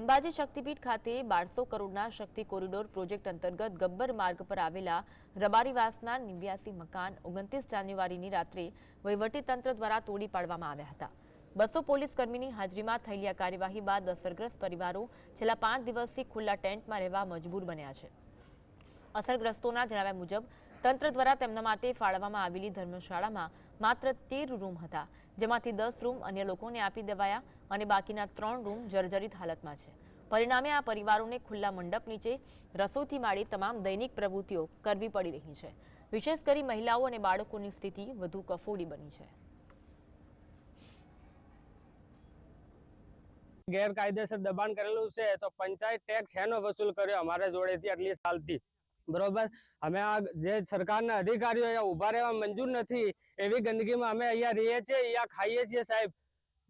અંબાજી શક્તિપીઠ ખાતે બારસો કરોડના શક્તિ કોરિડોર પ્રોજેક્ટ અંતર્ગત ગબ્બર માર્ગ પર આવેલા રબારીવાસના નિવ્યાસી મકાન ઓગણત્રીસ જાન્યુઆરીની રાત્રે વહીવટીતંત્ર દ્વારા તોડી પાડવામાં આવ્યા હતા. બસો પોલીસ કર્મીની હાજરીમાં થયેલી આ કાર્યવાહી બાદ અસરગ્રસ્ત પરિવારો છેલ્લા પાંચ દિવસથી ખુલ્લા ટેન્ટમાં રહેવા મજબૂર બન્યા છે. અસરગ્રસ્તોના જણાવ્યા મુજબ તંત્ર દ્વારા તેમના માટે ફાળવવામાં આવેલી ધર્મશાળામાં માત્ર તેર રૂમ હતા, જેમાંથી દસ રૂમ અન્ય લોકોને આપી દેવાયા અને બાકીના ત્રણ રૂમ જર્જરિત હાલતમાં છે. પરિણામે આ પરિવારોને ખુલ્લા મંડપ નીચે રસોઈથી માંડી તમામ દૈનિક પ્રવૃત્તિઓ કરવી પડી રહી છે. વિશેષ કરી મહિલાઓ અને બાળકોની સ્થિતિ વધુ કફોડી બની છે. ગેરકાયદેસર દબાણ કરેલું છે, તો પંચાયત ટેક્સ હેનો વસૂલ કર્યો અમારા જોડેથી આટલી સાલથી બરોબર? અમે આ જે સરકારના અધિકારીઓ અહીંયા રહેવા મંજૂર નથી, એવી ગંદકીમાં અમે અહીંયા રહીએ છીએ, અહીંયા ખાઈએ છીએ સાહેબ.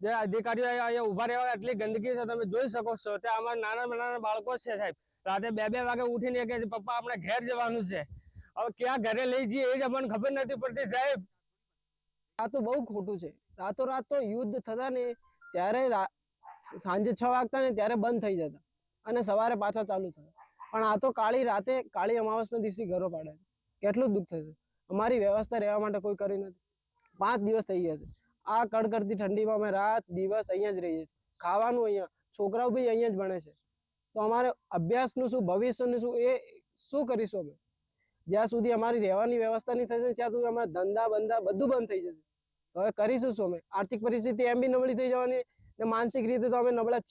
જે અધિકારીઓ અહીંયા ઊભા રહેવા એટલી ગંદકી છે, તમે જોઈ શકો છો તે અમારા નાના નાના બાળકો છે સાહેબ. રાતે બે બે વાગે ઉઠીને કહે છે, પપ્પા, આપણે ઘેર જવાનું છે. હવે ક્યાં ઘરે લઈ જઈએ, એ જ અમને ખબર નથી પડતી સાહેબ. આ તો બહુ ખોટું છે. રાતોરાત તો યુદ્ધ થતા ને ત્યારે સાંજે છ વાગતા ને ત્યારે બંધ થઈ જતા. અને સવારે પાછા ચાલુ થતા. પણ આ તો કાળી રાતે, કાળી અમાવસના દિવસે ઘરો પાડે છે. કેટલું દુઃખ થશે. અમારી વ્યવસ્થા રહેવા માટે કોઈ કરી નથી. પાંચ દિવસ થઈ ગયા છે. આ કડકડતી ઠંડીમાં અમે રાત, દિવસ અહીંયા જ રહીએ છીએ. ખાવાનું અહીંયા, છોકરાઓ બી અહીંયા જ ભણે છે. તો અમારે અભ્યાસનું શું, ભવિષ્યનું શું, એ શું કરીશું અમે? જ્યાં સુધી અમારી રહેવાની વ્યવસ્થા નહીં થશે, ત્યાં સુધી અમારા ધંધા, બંધા બધું બંધ થઈ જશે. હવે કરીશું શું અમે? આર્થિક પરિસ્થિતિ એમ બી નબળી થઈ જવાની ને માનસિક રીતે તો અમે નબળા